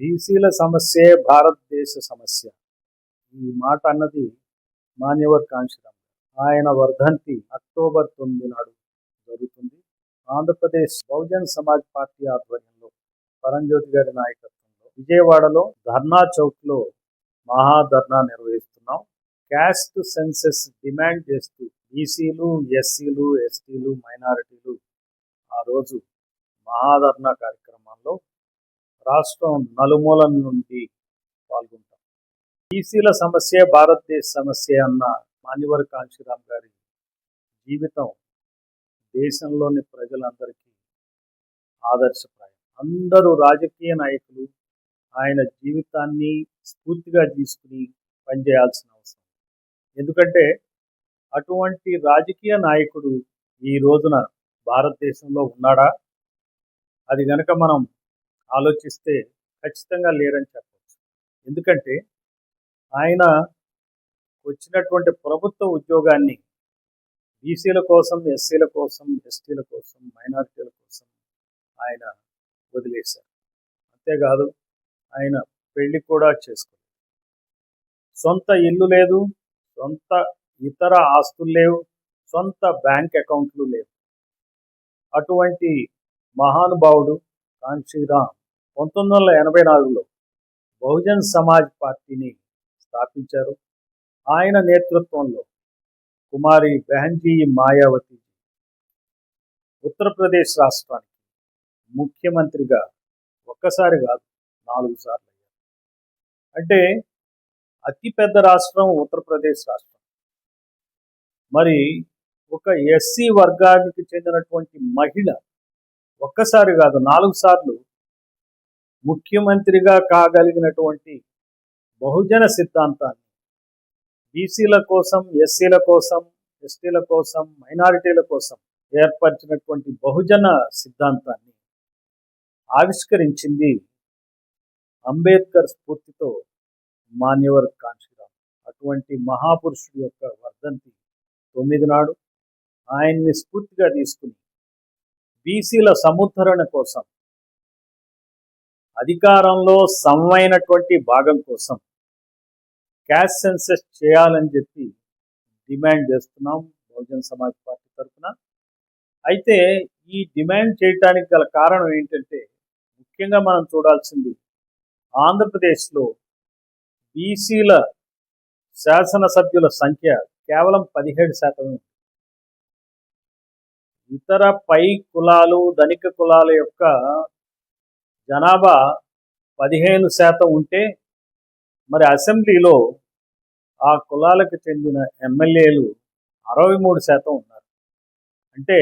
బీసీల సమస్యే భారతదేశ సమస్య. ఈ మాట అన్నది మాన్యవర్ కాంశీరామ్ ఆయన వర్ధంతి అక్టోబర్ తొమ్మిది నాడు జరుగుతుంది. ఆంధ్రప్రదేశ్ బహుజన్ సమాజ్ పార్టీ ఆధ్వర్యంలో పరంజ్యోతి గారి నాయకత్వంలో విజయవాడలో ధర్నా చౌక్లో మహాధర్నా నిర్వహిస్తున్నాం. క్యాస్ట్ సెన్సెస్ డిమాండ్ చేస్తూ బీసీలు ఎస్సీలు ఎస్టీలు మైనారిటీలు ఆ రోజు మహాధర్నా కార్యక్రమం రాష్ట్రం నలుమూలం నుండి పాల్గొంటాం. బీసీల సమస్య భారతదేశ సమస్య అన్న మాన్యవర్ కాంశీరామ్ గారి జీవితం దేశంలోని ప్రజలందరికీ ఆదర్శప్రాయం. అందరూ రాజకీయ నాయకులు ఆయన జీవితాన్ని స్ఫూర్తిగా తీసుకుని పనిచేయాల్సిన అవసరం. ఎందుకంటే అటువంటి రాజకీయ నాయకుడు ఈ రోజున భారతదేశంలో ఉన్నాడా? అది గనక మనం ఆలోచిస్తే ఖచ్చితంగా లేరని చెప్పవచ్చు ఎందుకంటే ఆయన వచ్చినటువంటి ప్రభుత్వ ఉద్యోగాన్ని బీసీల కోసం ఎస్సీల కోసం ఎస్టీల కోసం మైనారిటీల కోసం ఆయన వదిలేశారు. అంతేకాదు ఆయన పెళ్ళి కూడా చేసుకోలేదు. సొంత ఇల్లు లేదు సొంత ఇతర ఆస్తులు లేవు సొంత బ్యాంక్ అకౌంట్లు లేవు. అటువంటి మహానుభావుడు కాంశీరామ్ పంతొమ్మిది వందల ఎనభై నాలుగులో బహుజన్ సమాజ్ పార్టీని స్థాపించారు. ఆయన నేతృత్వంలో కుమారి బెహన్జీ మాయావతి ఉత్తరప్రదేశ్ రాష్ట్రానికి ముఖ్యమంత్రిగా ఒక్కసారి కాదు నాలుగు సార్లు అయ్యారు. అంటే అతిపెద్ద రాష్ట్రం ఉత్తరప్రదేశ్ రాష్ట్రం. మరి ఒక ఎస్సీ వర్గానికి చెందినటువంటి మహిళ ఒక్కసారి కాదు నాలుగు సార్లు ముఖ్యమంత్రిగా కాగలిగినటువంటి బహుజన సిద్ధాంతాన్ని బీసీల కోసం ఎస్సీల కోసం ఎస్టీల కోసం మైనారిటీల కోసం ఏర్పరిచినటువంటి బహుజన సిద్ధాంతాన్ని ఆవిష్కరించింది అంబేద్కర్ స్ఫూర్తితో మాన్యవర్ కాంశీరామ్. అటువంటి మహాపురుషుడి యొక్క వర్ధంతి తొమ్మిది నాడు ఆయన్ని స్ఫూర్తిగా తీసుకుని బీసీల సముద్ధరణ కోసం అధికారంలో సమమైనటువంటి భాగం కోసం క్యాష్ సెన్సెస్ చేయాలని చెప్పి డిమాండ్ చేస్తున్నాం బహుజన్ సమాజ్ పార్టీ తరఫున. అయితే ఈ డిమాండ్ చేయటానికి గల కారణం ఏంటంటే ముఖ్యంగా మనం చూడాల్సింది ఆంధ్రప్రదేశ్లో బీసీల శాసనసభ్యుల సంఖ్య కేవలం పదిహేడు శాతం ఇతర పై కులాలు ధనిక కులాల యొక్క జనాభా పదిహేను శాతం ఉంటే మరి అసెంబ్లీలో ఆ కులాలకు చెందిన ఎమ్మెల్యేలు అరవై మూడు శాతం ఉన్నారు. అంటే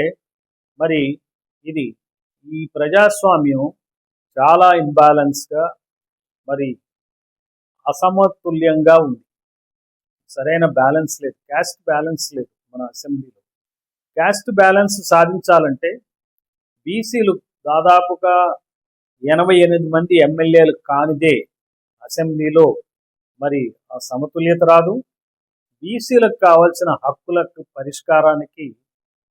మరి ఇది ఈ ప్రజాస్వామ్యం చాలా ఇంబ్యాలెన్స్గా మరి అసమతుల్యంగా ఉంది. సరైన బ్యాలెన్స్ లేదు క్యాస్ట్ బ్యాలెన్స్ లేదు మన అసెంబ్లీలో. క్యాస్ట్ బ్యాలెన్స్ సాధించాలంటే బీసీలు దాదాపుగా ఎనభై ఎనిమిది మంది ఎమ్మెల్యేలు కానిదే అసెంబ్లీలో మరి ఆ సమతుల్యత రాదు. బీసీలకు కావాల్సిన హక్కులకు పరిష్కారానికి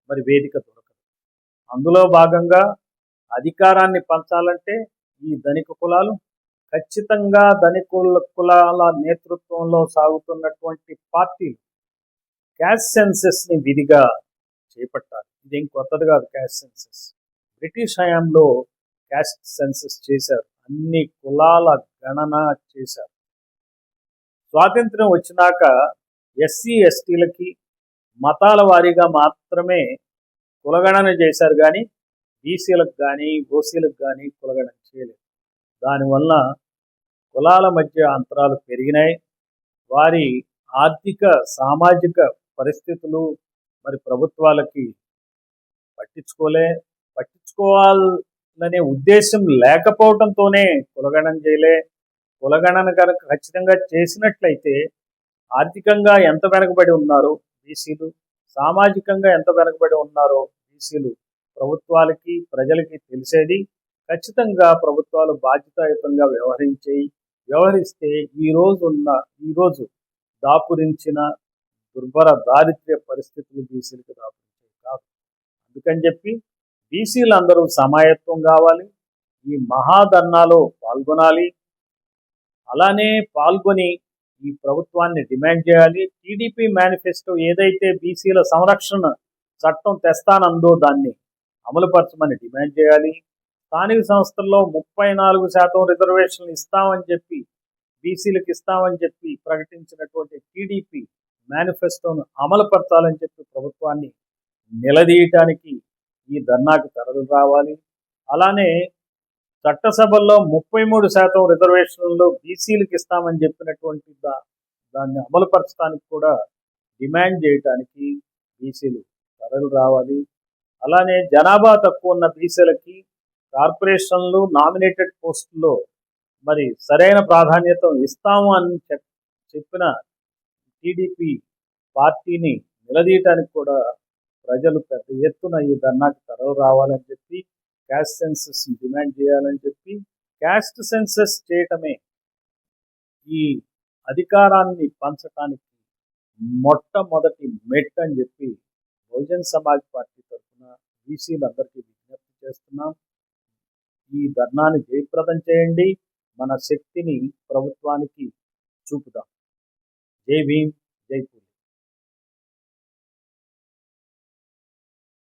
మరి వేదిక దొరకదు. అందులో భాగంగా అధికారాన్ని పంచాలంటే ఈ ధనిక కులాలు ఖచ్చితంగా ధనికుల కులాల నేతృత్వంలో సాగుతున్నటువంటి పార్టీలు క్యాష్ సెన్సెస్ని విధిగా చేపట్టాలి. ఇదేం కొత్తది కాదు క్యాస్ట్ సెన్సెస్. బ్రిటిష్ హయాంలో క్యాస్ట్ సెన్సెస్ చేశారు. అన్ని కులాల గణన చేశారు. స్వాతంత్రం వచ్చినాక ఎస్సీ ఎస్టీలకి మతాల వారీగా మాత్రమే కులగణన చేశారు కానీ బీసీలకు కానీ ఓసీలకు కానీ కులగణన చేయలేదు. దానివల్ల కులాల మధ్య అంతరాలు పెరిగినాయి. వారి ఆర్థిక సామాజిక పరిస్థితులు మరి ప్రభుత్వాలకి పట్టించుకోలే పట్టించుకోవాలనే ఉద్దేశం లేకపోవడంతోనే కులగణన చేయలే. కులగణన కనుక ఖచ్చితంగా చేసినట్లయితే ఆర్థికంగా ఎంత వెనకబడి ఉన్నారో బీసీలు? సామాజికంగా ఎంత వెనకబడి ఉన్నారో బీసీలు ప్రభుత్వాలకి ప్రజలకి తెలిసేది ఖచ్చితంగా ప్రభుత్వాలు బాధ్యతాయుతంగా వ్యవహరించేయి. వ్యవహరిస్తే ఈ రోజు ఉన్న ఈరోజు దాపురించిన దుర్భర దారిద్ర్య పరిస్థితులు బీసీలకు దాపురించేవి కాదు. అందుకని చెప్పి బీసీలు అందరూ సమాయత్వం కావాలి ఈ మహాధర్నాలో పాల్గొనాలి. అలానే పాల్గొని ఈ ప్రభుత్వాన్ని డిమాండ్ చేయాలి. టీడీపీ మేనిఫెస్టో ఏదైతే బీసీల సంరక్షణ చట్టం తెస్తానందో దాన్ని అమలుపరచమని డిమాండ్ చేయాలి. స్థానిక సంస్థల్లో ముప్పై నాలుగు శాతం రిజర్వేషన్లు ఇస్తామని చెప్పి బీసీలకు ఇస్తామని చెప్పి ప్రకటించినటువంటి టీడీపీ మేనిఫెస్టోను అమలుపరచాలని చెప్పి ప్రభుత్వాన్ని నిలదీయటానికి ఈ ధర్నాకి తరలి రావాలి. అలానే చట్టసభల్లో ముప్పై మూడు శాతం రిజర్వేషన్లు బీసీలకు ఇస్తామని చెప్పినటువంటి దా దాన్ని అమలుపరచడానికి కూడా డిమాండ్ చేయటానికి బీసీలు తరలి రావాలి. అలానే జనాభా తక్కువ ఉన్న బీసీలకి కార్పొరేషన్లు నామినేటెడ్ పోస్టుల్లో మరి సరైన ప్రాధాన్యత ఇస్తాము అని చెప్ చెప్పిన టీడీపీ పార్టీని నిలదీయటానికి కూడా ప్రజలు పెద్ద ఎత్తున ఈ ధర్నాకి తరలి రావాలని చెప్పి క్యాస్ట్ సెన్సెస్ డిమాండ్ చేయాలని చెప్పి క్యాస్ట్ సెన్సెస్ చేయటమే ఈ అధికారాన్ని పంచటానికి మొట్టమొదటి మెట్ అని చెప్పి బహుజన్ సమాజ్ పార్టీ తరఫున బీసీలందరికీ విజ్ఞప్తి చేస్తున్నాం. ఈ ధర్నాన్ని జయప్రదం చేయండి. మన శక్తిని ప్రభుత్వానికి చూపుదాం. Jai Bhim,